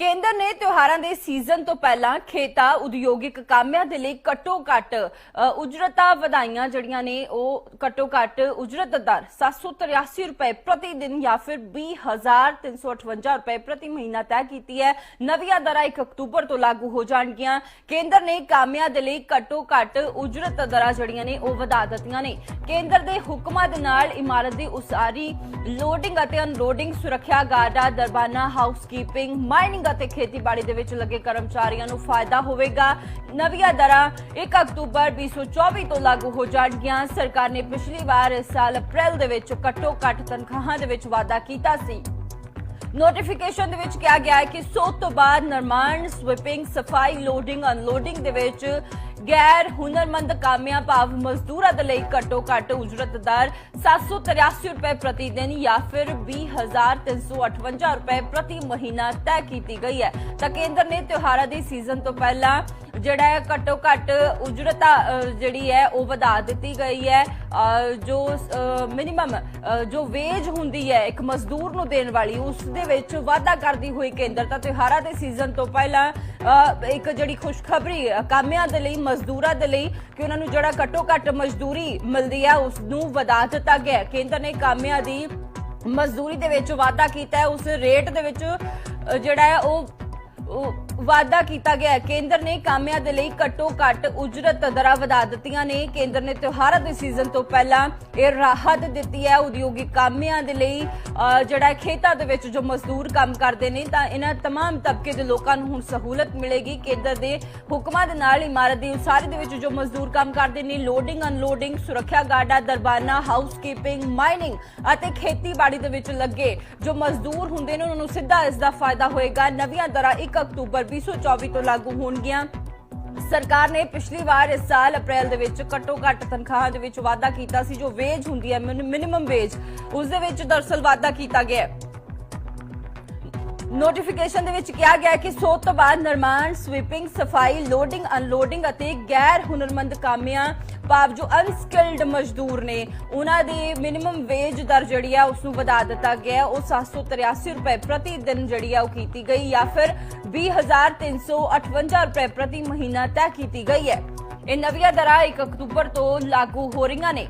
ਕੇਂਦਰ ਨੇ ਤਿਉਹਾਰਾਂ ਦੇ ਸੀਜ਼ਨ ਤੋਂ ਪਹਿਲਾਂ ਖੇਤਾਂ ਉਦਯੋਗਿਕ ਕਾਮਿਆਂ ਦੇ ਲਈ ਘੱਟੋ ਘੱਟ ਉਜਰਤਾਂ ਵਧਾਈਆਂ ਜਿਹੜੀਆਂ ਨੇ, ਉਹ ਘੱਟੋ ਘੱਟ ਉਜਰਤ ਦਰ 783 ਰੁਪਏ ਪ੍ਰਤੀ ਦਿਨ ਜਾਂ ਫਿਰ 20358 ਰੁਪਏ ਪ੍ਰਤੀ ਮਹੀਨਾ ਤੈਅ ਕੀਤੀ ਹੈ। ਨਵੀਆਂ ਦਰਾਂ 1 ਅਕਤੂਬਰ ਤੋਂ ਲਾਗੂ ਹੋ ਜਾਣਗੀਆਂ। ਕੇਂਦਰ ਨੇ ਕਾਮਿਆਂ ਦੇ ਲਈ ਘੱਟੋ ਘੱਟ ਉਜਰਤ ਦਰਾਂ ਜਿਹੜੀਆਂ ਨੇ, ਉਹ ਵਧਾ ਦਿੱਤੀਆਂ ਨੇ। ਕੇਂਦਰ ਦੇ ਹੁਕਮਾਂ ਦੇ ਨਾਲ ਇਮਾਰਤ ਦੀ ਉਸਾਰੀ, ਲੋਡਿੰਗ ਅਤੇ ਅਨਲੋਡਿੰਗ ਸੁਰੱਖਿਆ ਗਾਰਡਾਂ, ਦਰਬਾਨਾ, ਹਾਊਸਕੀਪਿੰਗ, ਮਾਈਨਿੰਗ ਅਤੇ ਖੇਤੀਬਾੜੀ ਦੇ ਵਿੱਚ ਲੱਗੇ ਕਰਮਚਾਰੀਆਂ ਨੂੰ ਫਾਇਦਾ ਹੋਵੇਗਾ। ਨਵੀਆਂ ਦਰਾਂ 1 ਅਕਤੂਬਰ 2024 ਤੋਂ ਲਾਗੂ ਹੋ ਜਾਣਗੀਆਂ। ਸਰਕਾਰ ਨੇ ਪਿਛਲੀ ਵਾਰ ਇਸ ਸਾਲ ਅਪ੍ਰੈਲ ਦੇ ਵਿੱਚ ਘੱਟੋ ਘੱਟ ਤਨਖਾਹਾਂ ਦੇ ਵਿੱਚ ਵਾਧਾ ਕੀਤਾ ਸੀ। ਨੋਟੀਫਿਕੇਸ਼ਨ ਦੇ ਵਿੱਚ ਕਿਹਾ ਗਿਆ ਹੈ ਕਿ ਸੋਧ ਤੋਂ ਬਾਅਦ ਨਿਰਮਾਣ ਸਵਿਪਿੰਗ ਸਫ਼ਾਈ ਲੋਡਿੰਗ ਅਨਲੋਡਿੰਗ ਦੇ ਵਿੱਚ ਗੈਰ ਹੁਨਰਮੰਦ ਕਾਮਿਆਂ ਭਾਵ ਮਜ਼ਦੂਰਾਂ ਦੇ ਲਈ ਘੱਟੋ ਘੱਟ ਉਜਰਤ ਦਰ 783 ਰੁਪਏ ਪ੍ਰਤੀ ਦਿਨ ਜਾਂ ਫਿਰ 20358 ਰੁਪਏ ਪ੍ਰਤੀ ਮਹੀਨਾ ਤੈਅ ਕੀਤੀ ਗਈ ਹੈ। ਤਾਂ ਕੇਂਦਰ ਨੇ ਤਿਉਹਾਰਾਂ ਦੀ ਸੀਜ਼ਨ ਤੋਂ ਪਹਿਲਾਂ ਜਿਹੜਾ ਹੈ ਘੱਟੋ ਘੱਟ ਉਜਰਤਾ ਜਿਹੜੀ ਹੈ ਉਹ ਵਧਾ ਦਿੱਤੀ ਗਈ ਹੈ। ਜੋ ਮਿਨੀਮਮ ਜੋ ਵੇਜ ਹੁੰਦੀ ਹੈ ਇੱਕ ਮਜ਼ਦੂਰ ਨੂੰ ਦੇਣ ਵਾਲੀ, ਉਸ ਦੇ ਵਿੱਚ ਵਾਧਾ ਕਰਦੀ ਹੋਈ ਕੇਂਦਰ ਤਾਂ ਤਿਉਹਾਰਾਂ ਦੇ ਸੀਜ਼ਨ ਤੋਂ ਪਹਿਲਾਂ ਇੱਕ ਜਿਹੜੀ ਖੁਸ਼ਖਬਰੀ ਕਾਮਿਆਂ ਦੇ ਲਈ ਮਜ਼ਦੂਰਾਂ ਦੇ ਲਈ ਕਿ ਉਹਨਾਂ ਨੂੰ ਜਿਹੜਾ ਘੱਟੋ ਘੱਟ ਮਜ਼ਦੂਰੀ ਮਿਲਦੀ ਹੈ, ਉਸ ਨੂੰ ਵਧਾ ਦਿੱਤਾ ਗਿਆ ਕੇਂਦਰ ਨੇ ਕਾਮਿਆਂ ਦੀ ਮਜ਼ਦੂਰੀ ਦੇ ਵਿੱਚ ਵਾਧਾ ਕੀਤਾ ਹੈ। ਉਸ ਰੇਟ ਦੇ ਵਿੱਚ ਜਿਹੜਾ ਹੈ, ਉਹ ਵਾਅਦਾ ਕੀਤਾ ਗਿਆ ਹੈ ਕੇਂਦਰ ਨੇ ਕਾਮਿਆਂ ਦੇ ਲਈ ਘੱਟੋ ਘੱਟ ਉਜਰਤ ਦਰਾਂ ਵਧਾ ਦਿੱਤੀਆਂ ਨੇ ਕੇਂਦਰ ਨੇ ਤਿਉਹਾਰਾਂ ਦੇ ਸੀਜ਼ਨ ਤੋਂ ਪਹਿਲਾਂ ਇਹ ਰਾਹਤ ਦਿੱਤੀ ਹੈ ਉਦਯੋਗਿਕ ਕਾਮਿਆਂ ਦੇ ਲਈ ਅਹ, ਜਿਹੜਾ ਹੈ ਖੇਤਾਂ ਦੇ ਵਿੱਚ ਜੋ ਮਜ਼ਦੂਰ ਕੰਮ ਕਰਦੇ ਨੇ ਤਾਂ ਇਹਨਾਂ तमाम ਤਬਕੇ ਦੇ ਲੋਕਾਂ ਨੂੰ ਹੁਣ ਸਹੂਲਤ ਮਿਲੇਗੀ ਕੇਂਦਰ ਦੇ ਹੁਕਮਾਂ ਦੇ ਨਾਲ ਇਮਾਰਤ ਦੀ ਉਸਾਰੀ ਦੇ ਵਿੱਚ ਜੋ ਮਜ਼ਦੂਰ ਕੰਮ ਕਰਦੇ ਨੇ ਲੋਡਿੰਗ ਅਨਲੋਡਿੰਗ ਸੁਰੱਖਿਆ ਗਾਰਡਾਂ ਦਰਬਾਨਾ ਹਾਊਸਕੀਪਿੰਗ ਮਾਈਨਿੰਗ ਅਤੇ ਖੇਤੀਬਾੜੀ ਦੇ ਵਿੱਚ ਲੱਗੇ ਜੋ ਮਜ਼ਦੂਰ ਹੁੰਦੇ ਨੇ ਉਹਨਾਂ ਨੂੰ ਸਿੱਧਾ ਇਸ ਦਾ ਫਾਇਦਾ ਹੋਏਗਾ ਨਵੀਆਂ ਦਰਾਂ 1 ਅਕਤੂਬਰ 2024 ਤੋਂ ਲਾਗੂ ਹੋਣਗੀਆਂ। ਸਰਕਾਰ ਨੇ ਪਿਛਲੀ ਵਾਰ ਇਸ ਸਾਲ ਅਪ੍ਰੈਲ ਦੇ ਵਿੱਚ ਘੱਟੋ ਘੱਟ ਤਨਖਾਹਾਂ ਦੇ ਵਿੱਚ ਵਾਧਾ ਕੀਤਾ ਸੀ, ਜੋ ਵੇਜ ਹੁੰਦੀ ਹੈ ਮਿਨੀਮਮ ਵੇਜ ਉਸ ਦੇ ਵਿੱਚ ਦਰਸਲ ਵਾਧਾ ਕੀਤਾ ਗਿਆ ਹੈ। ਨੋਟੀਫਿਕੇਸ਼ਨ ਦੇ ਵਿੱਚ ਕਿਹਾ ਗਿਆ ਹੈ ਕਿ ਸੋਧ ਤੋਂ ਬਾਅਦ ਨਿਰਮਾਣ ਸਵੀਪਿੰਗ ਸਫ਼ਾਈ ਲੋਡਿੰਗ ਅਨਲੋਡਿੰਗ ਅਤੇ ਗੈਰ ਹੁਨਰਮੰਦ ਕਾਮਿਆਂ ਭਾਵ ਜੋ ਅਨਸਕਿਲਡ ਮਜ਼ਦੂਰ ਨੇ। ਉਹਨਾਂ ਦੀ ਮਿਨੀਮਮ ਵੇਜ ਦਰ ਜਿਹੜੀ ਹੈ ਉਸ ਨੂੰ ਵਧਾ ਦਿੱਤਾ ਗਿਆ ਹੈ। ਉਹ 783 ਰੁਪਏ ਪ੍ਰਤੀ ਦਿਨ ਜਿਹੜੀ ਹੈ ਉਹ ਕੀਤੀ ਗਈ ਜਾਂ ਫਿਰ 20358 ਰੁਪਏ ਪ੍ਰਤੀ ਮਹੀਨਾ ਤੈਅ ਕੀਤੀ ਗਈ ਹੈ। ਇਹ ਨਵੀਆਂ ਦਰਾਂ 1 ਅਕਤੂਬਰ ਤੋਂ ਲਾਗੂ ਹੋ ਰਹੀਆਂ ਨੇ।